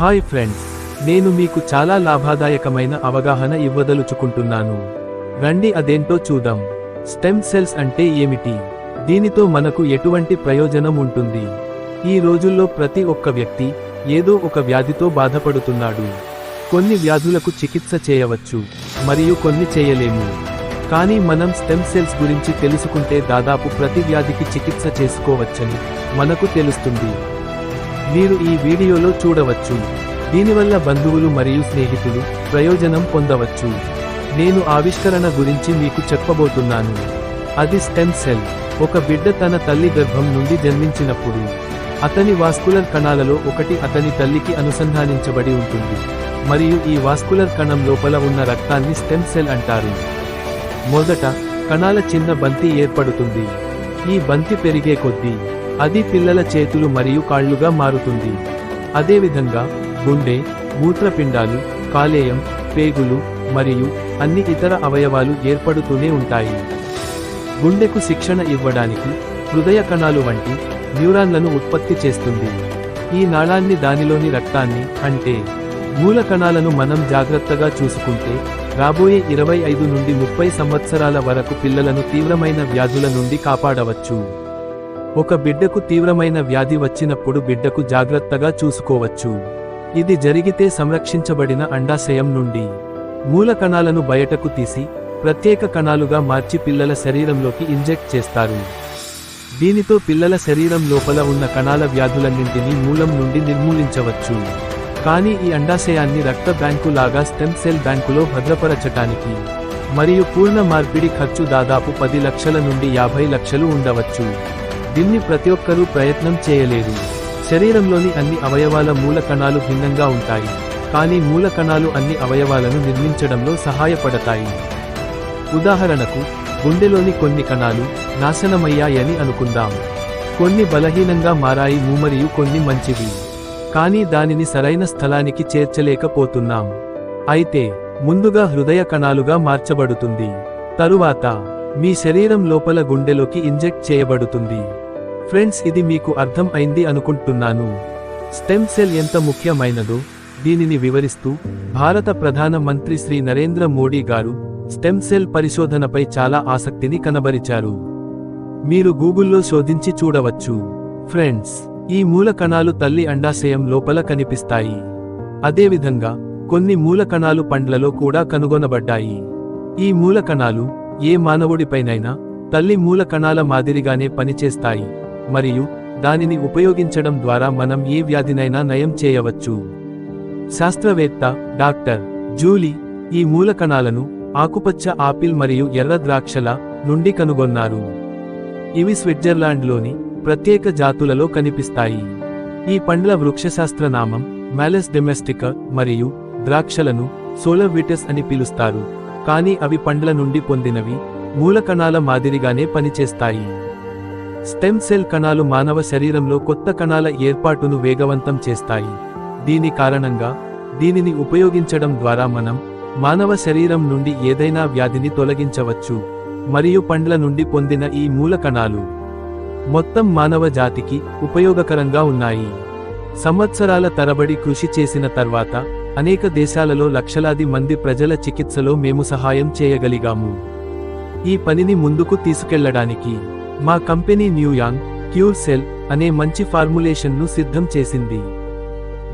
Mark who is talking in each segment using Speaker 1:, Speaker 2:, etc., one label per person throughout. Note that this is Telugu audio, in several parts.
Speaker 1: హాయ్ ఫ్రెండ్స్ నేను మీకు చాలా లాభదాయకమైన అవగాహన ఇవ్వదలుచుకుంటున్నాను. రండి అదేంటో చూద్దాం. స్టెమ్ సెల్స్ అంటే ఏమిటి? దీనితో మనకు ఎటువంటి ప్రయోజనం ఉంటుంది? ఈ రోజుల్లో ప్రతి ఒక్క వ్యక్తి ఏదో ఒక వ్యాధితో బాధపడుతున్నాడు. కొన్ని వ్యాధులకు చికిత్స చేయవచ్చు మరియు కొన్ని చేయలేము. కానీ మనం స్టెమ్ సెల్స్ గురించి తెలుసుకుంటే దాదాపు ప్రతి వ్యాధికి చికిత్స చేసుకోవచ్చని మనకు తెలుస్తుంది. మీరు ఈ వీడియోలో చూడవచ్చు. దీనివల్ల బంధువులు మరియు స్నేహితులు ప్రయోజనం పొందవచ్చు. నేను ఆవిష్కరణ గురించి మీకు చెప్పబోతున్నాను. అది స్టెమ్ సెల్. ఒక బిడ్డ తన తల్లి గర్భం నుండి జన్మించినప్పుడు అతని వాస్కులర్ కణాలలో ఒకటి అతని తల్లికి అనుసంధానించబడి ఉంటుంది. మరియు ఈ వాస్కులర్ కణం లోపల ఉన్న రక్తాన్ని స్టెమ్ సెల్ అంటారు. మొదట కణాల చిన్న బంతి ఏర్పడుతుంది. ఈ బంతి పెరిగే కొద్దీ అది పిల్లల చేతులు మరియు కాళ్ళుగా మారుతుంది. అదేవిధంగా గుండె మూత్రపిండాలు కాలేయం పేగులు మరియు అన్ని ఇతర అవయవాలు ఏర్పడుతూనే ఉంటాయి. గుండెకు శిక్షణ ఇవ్వడానికి హృదయ కణాలు వంటి న్యూరాన్లను ఉత్పత్తి చేస్తుంది. ఈ నాళాన్ని దానిలోని రక్తాన్ని అంటే మూల కణాలను మనం జాగ్రత్తగా చూసుకుంటే రాబోయే ఇరవై ఐదు నుండి ముప్పై సంవత్సరాల వరకు పిల్లలను తీవ్రమైన వ్యాధుల నుండి కాపాడవచ్చు. ఒక బిడ్డకు తీవ్రమైన వ్యాధి వచ్చినప్పుడు బిడ్డకు జాగ్రత్తగా చూసుకోవచ్చు. ఇది జరిగితే సంరక్షించబడిన అండాశయం నుండి. మూల కణాలను బయటకు తీసి ప్రత్యేక కణాలుగా మార్చి పిల్లల శరీరంలోకి ఇంజెక్ట్ చేస్తారు. దీనితో పిల్లల శరీరం లోపల ఉన్న కణాల వ్యాధులన్నింటినీ మూలం నుండి నిర్మూలించవచ్చు. కానీ ఈ అండాశయాన్ని రక్త బ్యాంకు లాగా స్టెమ్ సెల్ బ్యాంకులో భద్రపరచటానికి మరియు పూర్ణ మార్పిడి ఖర్చు దాదాపు పది లక్షల నుండి యాభై లక్షలు ఉండవచ్చు. దీన్ని ప్రతి ఒక్కరూ ప్రయత్నం చేయలేరు. శరీరంలోని అన్ని అవయవాల మూల కణాలు భిన్నంగా ఉంటాయి. కానీ మూల కణాలు అన్ని అవయవాలను నిర్మించడంలో సహాయపడతాయి. ఉదాహరణకు గుండెలోని కొన్ని కణాలు నాశనమయ్యాయని అనుకుందాం. కొన్ని బలహీనంగా మారాయి మరియు కొన్ని మంచివి. కానీ దానిని సరైన స్థలానికి చేర్చలేకపోతున్నాం. అయితే ముందుగా హృదయ కణాలుగా మార్చబడుతుంది. తరువాత మీ శరీరం లోపల గుండెలోకి ఇంజెక్ట్ చేయబడుతుంది. ఫ్రెండ్స్ ఇది మీకు అర్థం అయింది అనుకుంటున్నాను. స్టెమ్ సెల్ ఎంత ముఖ్యమైనదో దీనిని వివరిస్తూ భారత ప్రధాన మంత్రి శ్రీ నరేంద్ర మోడీ గారు స్టెమ్ సెల్ పరిశోధనపై చాలా ఆసక్తిని కనబరిచారు. మీరు గూగుల్లో శోధించి చూడవచ్చు. ఫ్రెండ్స్ ఈ మూల కణాలు తల్లి అండాశయం లోపల కనిపిస్తాయి. అదేవిధంగా కొన్ని మూల కణాలు పండ్లలో కూడా కనుగొనబడ్డాయి. ఈ మూల కణాలు ఏ మానవుడిపైనైనా తల్లి మూల కణాల మాదిరిగానే పనిచేస్తాయి. మరియు దానిని ఉపయోగించడం ద్వారా మనం ఏ వ్యాధినైనా నయం చేయవచ్చు. శాస్త్రవేత్త డాక్టర్ జూలీ ఈ మూల కణాలను ఆకుపచ్చ ఆపిల్ మరియు ఎర్ర ద్రాక్షల నుండి కనుగొన్నారు. ఇవి స్విట్జర్లాండ్లోని ప్రత్యేక జాతులలో కనిపిస్తాయి. ఈ పండ్ల వృక్షశాస్త్ర నామం మ్యాలెస్ డొమెస్టిక మరియు ద్రాక్షలను సోలవిటస్ అని పిలుస్తారు. కానీ అవి పండ్ల నుండి పొందినవి మూల కణాల మాదిరిగానే పనిచేస్తాయి. స్టెమ్ సెల్ కణాలు మానవ శరీరంలో కొత్త కణాల ఏర్పాటును వేగవంతం చేస్తాయి. దీని కారణంగా దీనిని ఉపయోగించడం ద్వారా మనం మానవ శరీరం నుండి ఏదైనా వ్యాధిని తొలగించవచ్చు మరియు పండ్ల నుండి పొందిన ఈ మూల కణాలు మొత్తం మానవ జాతికి ఉపయోగకరంగా ఉన్నాయి. సంవత్సరాల తరబడి కృషి చేసిన తర్వాత అనేక దేశాలలో లక్షలాది మంది ప్రజల చికిత్సలో మేము సహాయం చేయగలిగాము. ఈ పనిని ముందుకు తీసుకెళ్ళడానికి మా కంపెనీ న్యూయాంగ్ క్యూర్ సెల్ అనే మంచి ఫార్ములేషన్ను సిద్ధం చేసింది.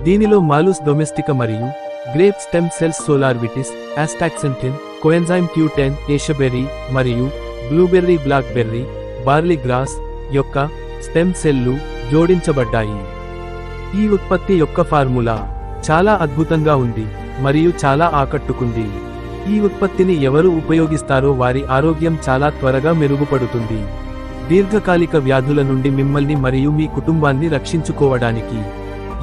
Speaker 1: దీనిలో మాలుస్ డొమెస్టిక మరియు గ్రేప్ స్టెమ్ సెల్స్ సోలార్విటిస్ ఆస్టాక్సెంటిన్ కోఎన్జైమ్ క్యూ టెన్ ఏషబెర్రీ మరియు బ్లూబెర్రీ బ్లాక్బెర్రీ బార్లీ గ్రాస్ యొక్క స్టెమ్ సెల్లు జోడించబడ్డాయి. ఈ ఉత్పత్తి యొక్క ఫార్ములా చాలా అద్భుతంగా ఉంది మరియు చాలా ఆకట్టుకుంది. ఈ ఉత్పత్తిని ఎవరు ఉపయోగిస్తారో వారి ఆరోగ్యం చాలా త్వరగా మెరుగుపడుతుంది. దీర్ఘకాలిక వ్యాధుల నుండి మిమ్మల్ని మరియు మీ కుటుంబాన్ని రక్షించుకోవడానికి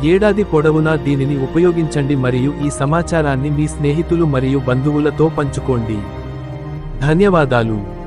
Speaker 1: ఏడాది పొడవునా దీనిని ఉపయోగించండి మరియు ఈ సమాచారాన్ని మీ స్నేహితులు మరియు బంధువులతో పంచుకోండి. ధన్యవాదాలు.